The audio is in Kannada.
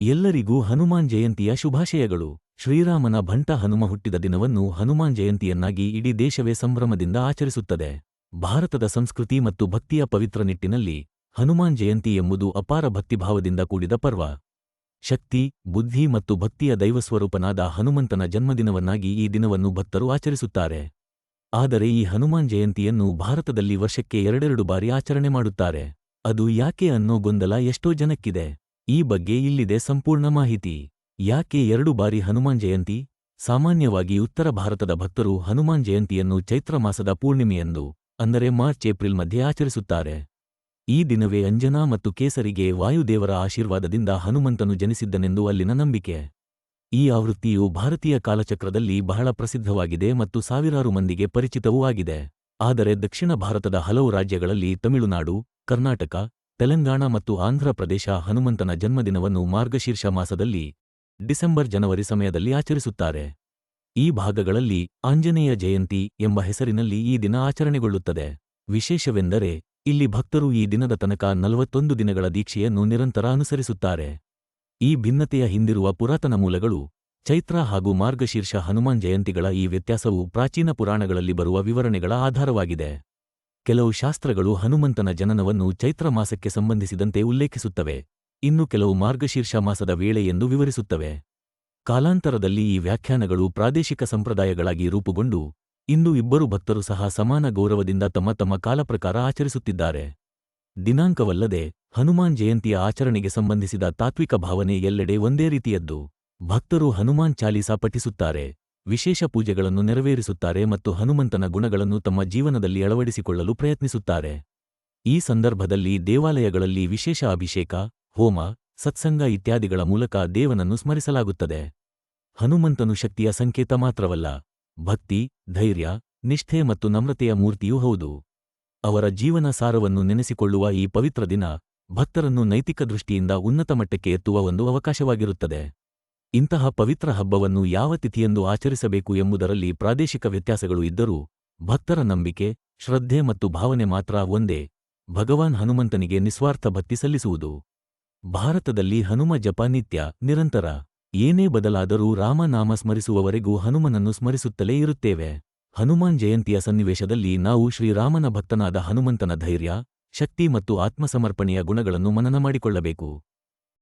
ಎಲ್ಲರಿಗೂ ಹನುಮಾನ್ ಜಯಂತಿಯ ಶುಭಾಶಯಗಳು. ಶ್ರೀರಾಮನ ಭಂಟ ಹನುಮ ಹುಟ್ಟಿದ ದಿನವನ್ನು ಹನುಮಾನ್ ಜಯಂತಿಯನ್ನಾಗಿ ಇಡೀ ದೇಶವೇ ಸಂಭ್ರಮದಿಂದ ಆಚರಿಸುತ್ತದೆ. ಭಾರತದ ಸಂಸ್ಕೃತಿ ಮತ್ತು ಭಕ್ತಿಯ ಪವಿತ್ರ ನಿಟ್ಟಿನಲ್ಲಿ ಹನುಮಾನ್ ಜಯಂತಿ ಎಂಬುದು ಅಪಾರ ಭಕ್ತಿಭಾವದಿಂದ ಕೂಡಿದ ಪರ್ವ. ಶಕ್ತಿ, ಬುದ್ಧಿ ಮತ್ತು ಭಕ್ತಿಯ ದೈವಸ್ವರೂಪನಾದ ಹನುಮಂತನ ಜನ್ಮದಿನವನ್ನಾಗಿ ಈ ದಿನವನ್ನು ಭಕ್ತರು ಆಚರಿಸುತ್ತಾರೆ. ಆದರೆ ಈ ಹನುಮಾನ್ ಜಯಂತಿಯನ್ನು ಭಾರತದಲ್ಲಿ ವರ್ಷಕ್ಕೆ ಎರಡೆರಡು ಬಾರಿ ಆಚರಣೆ ಮಾಡುತ್ತಾರೆ. ಅದು ಯಾಕೆ ಅನ್ನೋ ಗೊಂದಲ ಎಷ್ಟೋ ಜನಕ್ಕಿದೆ. ಈ ಬಗ್ಗೆ ಇಲ್ಲಿದೆ ಸಂಪೂರ್ಣ ಮಾಹಿತಿ. ಯಾಕೆ ಎರಡು ಬಾರಿ ಹನುಮಾನ್ ಜಯಂತಿ? ಸಾಮಾನ್ಯವಾಗಿ ಉತ್ತರ ಭಾರತದ ಭಕ್ತರು ಹನುಮಾನ್ ಜಯಂತಿಯನ್ನು ಚೈತ್ರ ಮಾಸದ ಪೂರ್ಣಿಮೆಯಂದು, ಅಂದರೆ ಮಾರ್ಚ್ ಏಪ್ರಿಲ್ ಮಧ್ಯೆ ಆಚರಿಸುತ್ತಾರೆ. ಈ ದಿನವೇ ಅಂಜನಾ ಮತ್ತು ಕೇಸರಿಗೆ ವಾಯುದೇವರ ಆಶೀರ್ವಾದದಿಂದ ಹನುಮಂತನು ಜನಿಸಿದ್ದನೆಂದು ಅಲ್ಲಿನ ನಂಬಿಕೆ. ಈ ಆವೃತ್ತಿಯು ಭಾರತೀಯ ಕಾಲಚಕ್ರದಲ್ಲಿ ಬಹಳ ಪ್ರಸಿದ್ಧವಾಗಿದೆ ಮತ್ತು ಸಾವಿರಾರು ಮಂದಿಗೆ ಪರಿಚಿತವೂ ಆಗಿದೆ. ಆದರೆ ದಕ್ಷಿಣ ಭಾರತದ ಹಲವು ರಾಜ್ಯಗಳಲ್ಲಿ ತಮಿಳುನಾಡು, ಕರ್ನಾಟಕ ತೆಲಂಗಾಣ ಮತ್ತು ಆಂಧ್ರಪ್ರದೇಶ ಹನುಮಂತನ ಜನ್ಮದಿನವನ್ನು ಮಾರ್ಗಶೀರ್ಷ ಮಾಸದಲ್ಲಿ ಡಿಸೆಂಬರ್ ಜನವರಿ ಸಮಯದಲ್ಲಿ ಆಚರಿಸುತ್ತಾರೆ. ಈ ಭಾಗಗಳಲ್ಲಿ ಆಂಜನೇಯ ಜಯಂತಿ ಎಂಬ ಹೆಸರಿನಲ್ಲಿ ಈ ದಿನ ಆಚರಣೆಗೊಳ್ಳುತ್ತದೆ. ವಿಶೇಷವೆಂದರೆ ಇಲ್ಲಿ ಭಕ್ತರು ಈ ದಿನದ ತನಕ ನಲವತ್ತೊಂದು ದಿನಗಳ ದೀಕ್ಷೆಯನ್ನು ನಿರಂತರ ಅನುಸರಿಸುತ್ತಾರೆ. ಈ ಭಿನ್ನತೆಯ ಹಿಂದಿರುವ ಪುರಾತನ ಮೂಲಗಳು ಚೈತ್ರ ಹಾಗೂ ಮಾರ್ಗಶೀರ್ಷ ಹನುಮಾನ್ ಜಯಂತಿಗಳ ಈ ವ್ಯತ್ಯಾಸವು ಪ್ರಾಚೀನ ಪುರಾಣಗಳಲ್ಲಿ ಬರುವ ವಿವರಣೆಗಳ ಆಧಾರವಾಗಿದೆ. ಕೆಲವು ಶಾಸ್ತ್ರಗಳು ಹನುಮಂತನ ಜನನವನ್ನು ಚೈತ್ರ ಮಾಸಕ್ಕೆ ಸಂಬಂಧಿಸಿದಂತೆ ಉಲ್ಲೇಖಿಸುತ್ತವೆ. ಇನ್ನು ಕೆಲವು ಮಾರ್ಗಶೀರ್ಷ ಮಾಸದ ವೇಳೆ ಎಂದು ವಿವರಿಸುತ್ತವೆ. ಕಾಲಾಂತರದಲ್ಲಿ ಈ ವ್ಯಾಖ್ಯಾನಗಳು ಪ್ರಾದೇಶಿಕ ಸಂಪ್ರದಾಯಗಳಾಗಿ ರೂಪುಗೊಂಡು ಇಂದು ಇಬ್ಬರು ಭಕ್ತರು ಸಹ ಸಮಾನ ಗೌರವದಿಂದ ತಮ್ಮ ತಮ್ಮ ಕಾಲಪ್ರಕಾರ ಆಚರಿಸುತ್ತಿದ್ದಾರೆ. ದಿನಾಂಕವಲ್ಲದೆ, ಹನುಮಾನ್ ಜಯಂತಿಯ ಆಚರಣೆಗೆ ಸಂಬಂಧಿಸಿದ ತಾತ್ವಿಕ ಭಾವನೆ ಎಲ್ಲೆಡೆ ಒಂದೇ ರೀತಿಯದ್ದು. ಭಕ್ತರು ಹನುಮಾನ್ ಚಾಲೀಸಾ ಪಠಿಸುತ್ತಾರೆ. ವಿಶೇಷ ಪೂಜೆಗಳನ್ನು ನೆರವೇರಿಸುತ್ತಾರೆ ಮತ್ತು ಹನುಮಂತನ ಗುಣಗಳನ್ನು ತಮ್ಮ ಜೀವನದಲ್ಲಿ ಅಳವಡಿಸಿಕೊಳ್ಳಲು ಪ್ರಯತ್ನಿಸುತ್ತಾರೆ. ಈ ಸಂದರ್ಭದಲ್ಲಿ ದೇವಾಲಯಗಳಲ್ಲಿ ವಿಶೇಷ ಅಭಿಷೇಕ, ಹೋಮ, ಸತ್ಸಂಗ ಇತ್ಯಾದಿಗಳ ಮೂಲಕ ದೇವನನ್ನು ಸ್ಮರಿಸಲಾಗುತ್ತದೆ. ಹನುಮಂತನು ಶಕ್ತಿಯ ಸಂಕೇತ ಮಾತ್ರವಲ್ಲ, ಭಕ್ತಿ, ಧೈರ್ಯ, ನಿಷ್ಠೆ ಮತ್ತು ನಮ್ರತೆಯ ಮೂರ್ತಿಯೂ ಹೌದು. ಅವರ ಜೀವನ ಸಾರವನ್ನು ನೆನೆಸಿಕೊಳ್ಳುವ ಈ ಪವಿತ್ರ ದಿನ ಭಕ್ತರನ್ನು ನೈತಿಕ ದೃಷ್ಟಿಯಿಂದ ಉನ್ನತ ಮಟ್ಟಕ್ಕೆ ಎತ್ತುವ ಒಂದು ಅವಕಾಶವಾಗಿರುತ್ತದೆ. ಇಂತಹ ಪವಿತ್ರ ಹಬ್ಬವನ್ನು ಯಾವ ತಿಥಿಯೆಂದು ಆಚರಿಸಬೇಕು ಎಂಬುದರಲ್ಲಿ ಪ್ರಾದೇಶಿಕ ವ್ಯತ್ಯಾಸಗಳು ಇದ್ದರೂ, ಭಕ್ತರ ನಂಬಿಕೆ, ಶ್ರದ್ಧೆ ಮತ್ತು ಭಾವನೆ ಮಾತ್ರ ಒಂದೇ. ಭಗವಾನ್ ಹನುಮಂತನಿಗೆ ನಿಸ್ವಾರ್ಥ ಭಕ್ತಿ ಸಲ್ಲಿಸುವುದು. ಭಾರತದಲ್ಲಿ ಹನುಮ ಜಪ ನಿತ್ಯ, ನಿರಂತರ. ಏನೇ ಬದಲಾದರೂ ರಾಮನಾಮ ಸ್ಮರಿಸುವವರೆಗೂ ಹನುಮನನ್ನು ಸ್ಮರಿಸುತ್ತಲೇ ಇರುತ್ತೇವೆ. ಹನುಮಾನ್ ಜಯಂತಿಯ ಸನ್ನಿವೇಶದಲ್ಲಿ ನಾವು ಶ್ರೀರಾಮನ ಭಕ್ತನಾದ ಹನುಮಂತನ ಧೈರ್ಯ, ಶಕ್ತಿ ಮತ್ತು ಆತ್ಮಸಮರ್ಪಣೆಯ ಗುಣಗಳನ್ನು ಮನನ ಮಾಡಿಕೊಳ್ಳಬೇಕು.